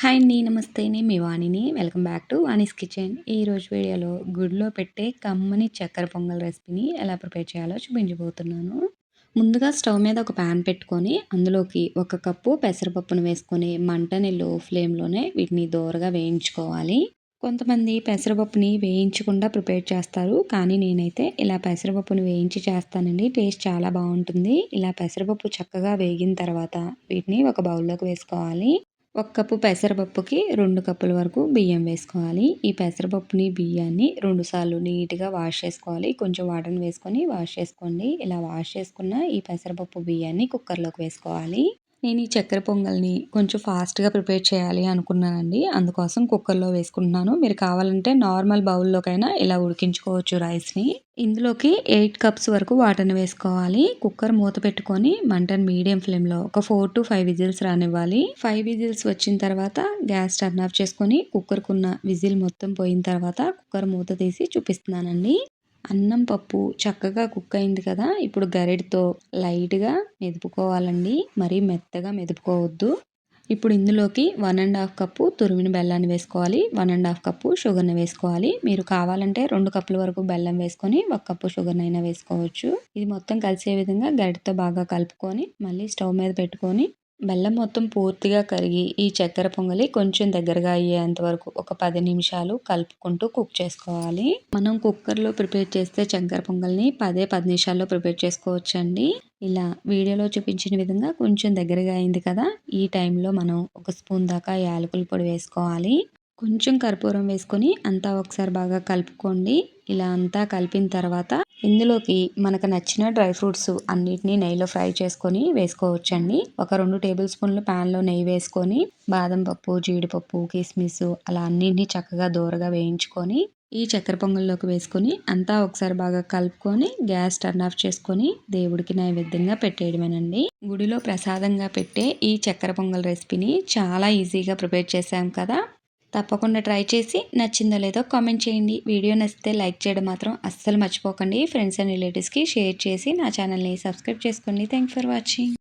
Hi అండి నమస్తే నేను మీ వాణిని. Welcome back to Vani's kitchen. ఈరోజు వీడియోలో గుడిలో పెట్టే కమ్మని చక్కెర పొంగల్ రెసిపీని ఎలా ప్రిపేర్ చేయాలో చూపించబోతున్నాను. ముందుగా స్టవ్ మీద ఒక ప్యాన్ పెట్టుకొని అందులోకి ఒక కప్పు పెసరపప్పును వేసుకొని మంటని లో ఫ్లేమ్లోనే వీటిని దోరగా వేయించుకోవాలి. కొంతమంది పెసరపప్పుని వేయించకుండా ప్రిపేర్ చేస్తారు. కానీ నేనైతే ఇలా పెసరపప్పుని వేయించి చేస్తానండి. టేస్ట్ చాలా బాగుంటుంది. ఇలా పెసరపప్పు చక్కగా వేగిన తర్వాత వీటిని ఒక బౌల్లోకి వేసుకోవాలి. ఒక కప్పు పెసరపప్పుకి రెండు కప్పుల వరకు బియ్యం వేసుకోవాలి. ఈ పెసరపప్పుని బియ్యాన్ని రెండుసార్లు నీట్గా వాష్ చేసుకోవాలి. కొంచెం వాటర్ని వేసుకొని వాష్ చేసుకోండి. ఇలా వాష్ చేసుకున్న ఈ పెసరపప్పు బియ్యాన్ని కుక్కర్లోకి వేసుకోవాలి. నేను ఈ చక్కెర పొంగల్ని కొంచెం ఫాస్ట్గా ప్రిపేర్ చేయాలి అనుకున్నానండి. అందుకోసం కుక్కర్లో వేసుకుంటున్నాను. మీరు కావాలంటే నార్మల్ బౌల్లోకైనా ఇలా ఉడికించుకోవచ్చు రైస్ని. ఇందులోకి ఎయిట్ కప్స్ వరకు వాటర్ని వేసుకోవాలి. కుక్కర్ మూత పెట్టుకొని మంటను మీడియం ఫ్లేమ్లో ఒక ఫోర్ టు ఫైవ్ విజిల్స్ రానివ్వాలి. ఫైవ్ విజిల్స్ వచ్చిన తర్వాత గ్యాస్ టర్న్ ఆఫ్ చేసుకొని కుక్కర్కున్న విజిల్ మొత్తం పోయిన తర్వాత కుక్కర్ మూత తీసి చూపిస్తున్నానండి. అన్నం పప్పు చక్కగా కుక్ అయింది కదా. ఇప్పుడు గరిటతో లైట్గా మెదుపుకోవాలండి. మరీ మెత్తగా మెదుపుకోవద్దు. ఇప్పుడు ఇందులోకి వన్ అండ్ హాఫ్ కప్పు తురిమిన బెల్లాన్ని వేసుకోవాలి. వన్ అండ్ హాఫ్ కప్పు షుగర్ని వేసుకోవాలి. మీరు కావాలంటే రెండు కప్పుల వరకు బెల్లం వేసుకొని ఒక కప్పు షుగర్ని అయినా వేసుకోవచ్చు. ఇది మొత్తం కలిసే విధంగా గరిటతో బాగా కలుపుకొని మళ్ళీ స్టవ్ మీద పెట్టుకొని బెల్లం మొత్తం పూర్తిగా కరిగి ఈ చక్కెర పొంగలి కొంచెం దగ్గరగా అయ్యేంత వరకు ఒక పది నిమిషాలు కలుపుకుంటూ కుక్ చేసుకోవాలి. మనం కుక్కర్లో ప్రిపేర్ చేస్తే చక్కెర పొంగల్ని పదే పది నిమిషాల్లో ప్రిపేర్ చేసుకోవచ్చండి. ఇలా వీడియోలో చూపించిన విధంగా కొంచెం దగ్గరగా అయింది కదా ఈ టైంలో మనం ఒక స్పూన్ దాకా యాలకుల పొడి వేసుకోవాలి. కొంచెం కర్పూరం వేసుకొని అంతా ఒకసారి బాగా కలుపుకోండి. ఇలా అంతా కలిపిన తర్వాత ఇందులోకి మనకు నచ్చిన డ్రై ఫ్రూట్స్ అన్నిటినీ నెయ్యిలో ఫ్రై చేసుకొని వేసుకోవచ్చండి. ఒక రెండు టేబుల్ స్పూన్లు ప్యాన్లో నెయ్యి వేసుకొని బాదం పప్పు జీడిపప్పు కిస్మిస్ అలా అన్నింటినీ చక్కగా దూరగా వేయించుకొని ఈ చక్కెర పొంగల్లోకి వేసుకొని అంతా ఒకసారి బాగా కలుపుకొని గ్యాస్ టర్న్ ఆఫ్ చేసుకొని దేవుడికి నైవేద్యంగా పెట్టేయడమేనండి. గుడిలో ప్రసాదంగా పెట్టే ఈ చక్కెర పొంగల్ రెసిపీని చాలా ఈజీగా ప్రిపేర్ చేసాం కదా. తప్పకుండా ట్రై చేసి నచ్చిందో లేదో కామెంట్ చేయండి. వీడియో నచ్చితే లైక్ చేయడం మాత్రం అస్సలు మర్చిపోకండి. ఫ్రెండ్స్ అండ్ రిలేటివ్స్కి షేర్ చేసి నా ఛానల్ని సబ్స్క్రైబ్ చేసుకోండి. Thank for watching.